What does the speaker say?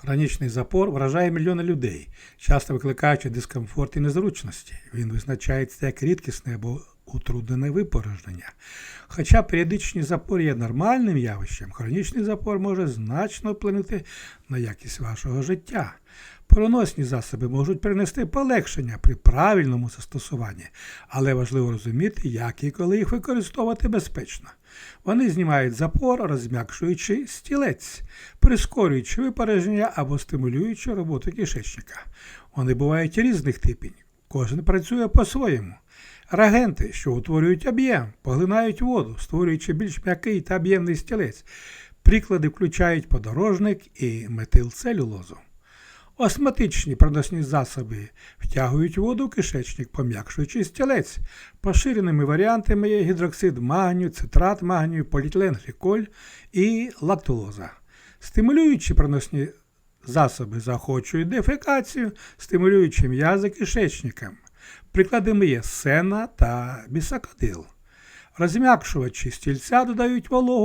Хронічний запор вражає мільйони людей, часто викликаючи дискомфорт і незручності. Він визначається як рідкісне або утруднене випорожнення. Хоча періодичний запор є нормальним явищем, хронічний запор може значно вплинути на якість вашого життя. Проносні засоби можуть принести полегшення при правильному застосуванні, але важливо розуміти, як і коли їх використовувати безпечно. Вони знімають запор, розм'якшуючи стілець, прискорюючи випорожнення або стимулюючи роботу кишечника. Вони бувають різних типів. Кожен працює по-своєму. Рагенти, що утворюють об'єм, поглинають воду, створюючи більш м'який та об'ємний стілець. Приклади включають подорожник і метилцелюлозу. Осматичні проносні засоби втягують воду в кишечник, пом'якшуючи стілець. Поширеними варіантами є гідроксид магнію, цитрат магнію, поліетиленгліколь і лактулоза. Стимулюючі проносні засоби заохочують дефекацію, стимулюючи м'язи кишечником. Прикладами є сена та бісакодил. Розм'якшувачі стільця додають вологу